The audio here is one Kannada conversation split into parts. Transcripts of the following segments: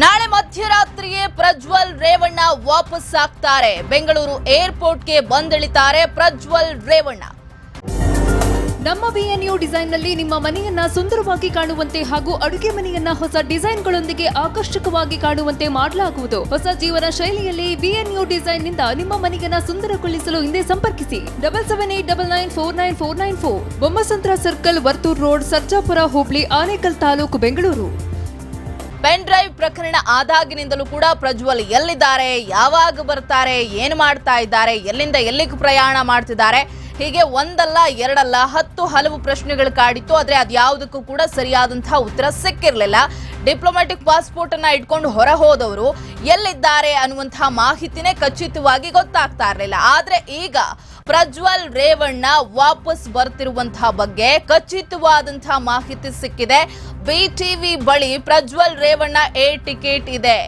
ನಾಳೆ ಮಧ್ಯರಾತ್ರಿಯೇ ಪ್ರಜ್ವಲ್ ರೇವಣ್ಣ ವಾಪಸ್ ಆಗ್ತಾರೆ. ಬೆಂಗಳೂರು ಏರ್ಪೋರ್ಟ್ಗೆ ಬಂದಿಳಿತಾರೆ ಪ್ರಜ್ವಲ್ ರೇವಣ್ಣ. ನಮ್ಮ ಬಿಎನ್ಯು ಡಿಸೈನ್ನಲ್ಲಿ ನಿಮ್ಮ ಮನೆಯನ್ನ ಸುಂದರವಾಗಿ ಕಾಣುವಂತೆ ಹಾಗೂ ಅಡುಗೆ ಮನೆಯನ್ನ ಹೊಸ ಡಿಸೈನ್ಗಳೊಂದಿಗೆ ಆಕರ್ಷಕವಾಗಿ ಕಾಣುವಂತೆ ಮಾಡಲಾಗುವುದು. ಹೊಸ ಜೀವನ ಶೈಲಿಯಲ್ಲಿ ಬಿಎನ್ಯು ಡಿಸೈನ್ನಿಂದ ನಿಮ್ಮ ಮನೆಯನ್ನ ಸುಂದರಗೊಳಿಸಲು ಹಿಂದೆ ಸಂಪರ್ಕಿಸಿ. Double seven eight double nine four nine four nine four. Bommasandra circle, Varthur road, Sarjapura, Hubli, Anekal taluk, Bengaluru. Pen drive ಪ್ರಕರಣ ಆದಾಗಿನಿಂದಲೂ ಕೂಡ ಪ್ರಜ್ವಲ್ ಎಲ್ಲಿದ್ದಾರೆ, ಯಾವಾಗ ಬರ್ತಾರೆ, ಏನು ಮಾಡ್ತಾ ಇದ್ದಾರೆ, ಎಲ್ಲಿಂದ ಎಲ್ಲಿಗೆ ಪ್ರಯಾಣ ಮಾಡ್ತಿದ್ದಾರೆ ಹೀಗೆ ಒಂದಲ್ಲ, ಎರಡಲ್ಲ, ಹತ್ತು ಹಲವು ಪ್ರಶ್ನೆಗಳು ಕಾಡಿತ್ತು. ಆದ್ರೆ ಅದ್ಯಾವುದಕ್ಕೂ ಕೂಡ ಸರಿಯಾದಂತಹ ಉತ್ತರ ಸಿಕ್ಕಿರಲಿಲ್ಲ. ಡಿಪ್ಲೊಮ್ಯಾಟಿಕ್ ಪಾಸ್ಪೋರ್ಟ್ ಅನ್ನ ಇಟ್ಕೊಂಡು ಹೊರ ಹೋದವರು ಎಲ್ಲಿದ್ದಾರೆ ಅನ್ನುವಂತಹ ಮಾಹಿತಿನೇ ಖಚಿತವಾಗಿ ಗೊತ್ತಾಗ್ತಾ ಇರಲಿಲ್ಲ. ಆದ್ರೆ ಈಗ ಪ್ರಜ್ವಲ್ ರೇವಣ್ಣ ವಾಪಸ್ ಬರ್ತಿರುವಂತಹ ಬಗ್ಗೆ ಖಚಿತವಾದಂತಹ ಮಾಹಿತಿ ಸಿಕ್ಕಿದೆ. ಬಿಟಿವಿ ಬಳಿ ಪ್ರಜ್ವಲ್ ರೇವಣ್ಣ ಏರ್ ಟಿಕೆಟ್ ಇದೆ.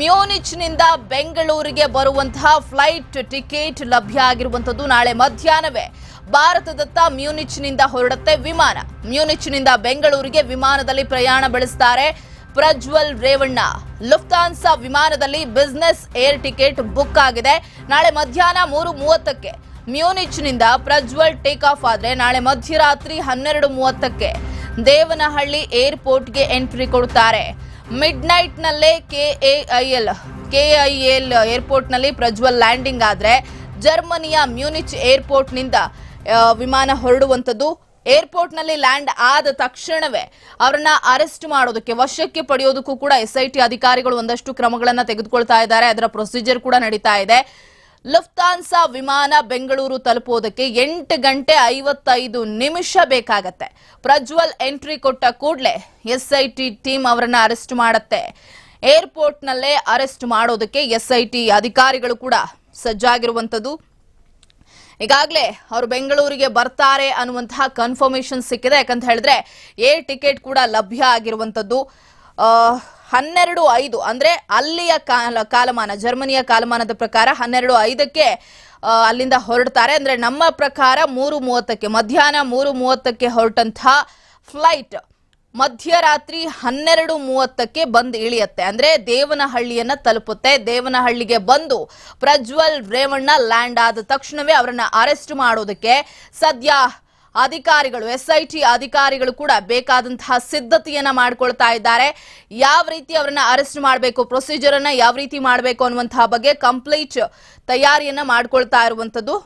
ಮ್ಯೂನಿಚ್ನಿಂದ ಬೆಂಗಳೂರಿಗೆ ಬರುವಂತಹ ಫ್ಲೈಟ್ ಟಿಕೆಟ್ ಲಭ್ಯ ಆಗಿರುವಂತದ್ದು ನಾಳೆ ಮಧ್ಯಾಹ್ನವೇ. ಭಾರತದತ್ತ ಮ್ಯೂನಿಚ್ನಿಂದ ಹೊರಡುತ್ತೆ ವಿಮಾನ. ಮ್ಯೂನಿಚ್ನಿಂದ ಬೆಂಗಳೂರಿಗೆ ವಿಮಾನದಲ್ಲಿ ಪ್ರಯಾಣ ಬೆಳೆಸ್ತಾರೆ ಪ್ರಜ್ವಲ್ ರೇವಣ್ಣ. ಲುಫ್ತಾನ್ಸಾ ವಿಮಾನದಲ್ಲಿ ಬಿಸ್ನೆಸ್ ಏರ್ ಟಿಕೆಟ್ ಬುಕ್ ಆಗಿದೆ. ನಾಳೆ ಮಧ್ಯಾಹ್ನ ಮೂರು ಮೂವತ್ತಕ್ಕೆ. ಮ್ಯೂನಿಚ್ನಿಂದ ಪ್ರಜ್ವಲ್ ಟೇಕ್ ಆಫ್ ಆದ್ರೆ ನಾಳೆ ಮಧ್ಯರಾತ್ರಿ ಹನ್ನೆರಡು ಮೂವತ್ತಕ್ಕೆ. ದೇವನಹಳ್ಳಿ ಏರ್ಪೋರ್ಟ್ಗೆ ಎಂಟ್ರಿ ಕೊಡುತ್ತಾರೆ ಮಿಡ್ ನೈಟ್ ನಲ್ಲೇ ಕೆಎಐಎಲ್ ಕೆಐಎಲ್ ಏರ್ಪೋರ್ಟ್ನಲ್ಲಿ ಪ್ರಜ್ವಲ್ ಲ್ಯಾಂಡಿಂಗ್ ಆದ್ರೆ ಜರ್ಮನಿಯ ಮ್ಯೂನಿಚ್ ಏರ್ಪೋರ್ಟ್ನಿಂದ ವಿಮಾನ ಹೊರಡುವಂಥದ್ದು. ಏರ್ಪೋರ್ಟ್ನಲ್ಲಿ ಲ್ಯಾಂಡ್ ಆದ ತಕ್ಷಣವೇ ಅವರನ್ನ ಅರೆಸ್ಟ್ ಮಾಡೋದಕ್ಕೆ, ವಶಕ್ಕೆ ಪಡೆಯೋದಕ್ಕೂ ಕೂಡ ಎಸ್ಐಟಿ ಅಧಿಕಾರಿಗಳು ಒಂದಷ್ಟು ಕ್ರಮಗಳನ್ನು ತೆಗೆದುಕೊಳ್ತಾ ಇದ್ದಾರೆ. ಅದರ ಪ್ರೊಸೀಜರ್ ಕೂಡ ನಡೀತಾ ಇದೆ. ಲುಫ್ತಾನ್ಸಾ ವಿಮಾನ ಬೆಂಗಳೂರು ತಲುಪೋದಕ್ಕೆ ಎಂಟು ಗಂಟೆ ಐವತ್ತೈದು ನಿಮಿಷ ಬೇಕಾಗತ್ತೆ. ಪ್ರಜ್ವಲ್ ಎಂಟ್ರಿ ಕೊಟ್ಟ ಕೂಡಲೇ ಎಸ್ಐಟಿ ಟೀಮ್ ಅವರನ್ನ ಅರೆಸ್ಟ್ ಮಾಡುತ್ತೆ. ಏರ್ಪೋರ್ಟ್ನಲ್ಲೇ ಅರೆಸ್ಟ್ ಮಾಡೋದಕ್ಕೆ ಎಸ್ಐಟಿ ಅಧಿಕಾರಿಗಳು ಕೂಡ ಸಜ್ಜಾಗಿರುವಂಥದ್ದು. ಈಗಾಗಲೇ ಅವರು ಬೆಂಗಳೂರಿಗೆ ಬರ್ತಾರೆ ಅನ್ನುವಂತಹ ಕನ್ಫರ್ಮೇಶನ್ ಸಿಕ್ಕಿದೆ. ಯಾಕಂತ ಹೇಳಿದ್ರೆ ಏರ್ ಟಿಕೆಟ್ ಕೂಡ ಲಭ್ಯ ಆಗಿರುವಂತದ್ದು ಆ, ಹನ್ನೆರಡು ಐದು, ಅಂದ್ರೆ ಅಲ್ಲಿಯ ಕಾಲ, ಕಾಲಮಾನ, ಜರ್ಮನಿಯ ಕಾಲಮಾನದ ಪ್ರಕಾರ ಹನ್ನೆರಡು ಐದಕ್ಕೆ ಅಲ್ಲಿಂದ ಹೊರಡ್ತಾರೆ. ಅಂದ್ರೆ ನಮ್ಮ ಪ್ರಕಾರ ಮೂರು ಮೂವತ್ತಕ್ಕೆ, ಮಧ್ಯಾಹ್ನ ಮೂರು ಮೂವತ್ತಕ್ಕೆ ಹೊರಟಂತಹ ಫ್ಲೈಟ್ ಮಧ್ಯರಾತ್ರಿ ಹನ್ನೆರಡು ಮೂವತ್ತಕ್ಕೆ ಬಂದು ಇಳಿಯತ್ತೆ. ಅಂದ್ರೆ ದೇವನಹಳ್ಳಿಯನ್ನ ತಲುಪುತ್ತೆ. ದೇವನಹಳ್ಳಿಗೆ ಬಂದು ಪ್ರಜ್ವಲ್ ರೇವಣ್ಣ ಲ್ಯಾಂಡ್ ಆದ ತಕ್ಷಣವೇ ಅವರನ್ನ ಅರೆಸ್ಟ್ ಮಾಡೋದಕ್ಕೆ ಸದ್ಯ ಅಧಿಕಾರಿಗಳು, ಎಸ್ಐಟಿ ಅಧಿಕಾರಿಗಳು ಕೂಡ ಬೇಕಾದಂತಹ ಸಿದ್ಧತೆಯನ್ನ ಮಾಡಿಕೊಳ್ತಾ ಇದ್ದಾರೆ. ಯಾವ ರೀತಿ ಅವರನ್ನ ಅರೆಸ್ಟ್ ಮಾಡಬೇಕು ಪ್ರೊಸೀಜರ್ ಅನ್ನ ಯಾವ ರೀತಿ ಮಾಡಬೇಕು ಅನ್ನುವಂತಹ ಬಗ್ಗೆ ಕಂಪ್ಲೀಟ್ ತಯಾರಿಯನ್ನ ಮಾಡಿಕೊಳ್ತಾ ಇರುವಂತದ್ದು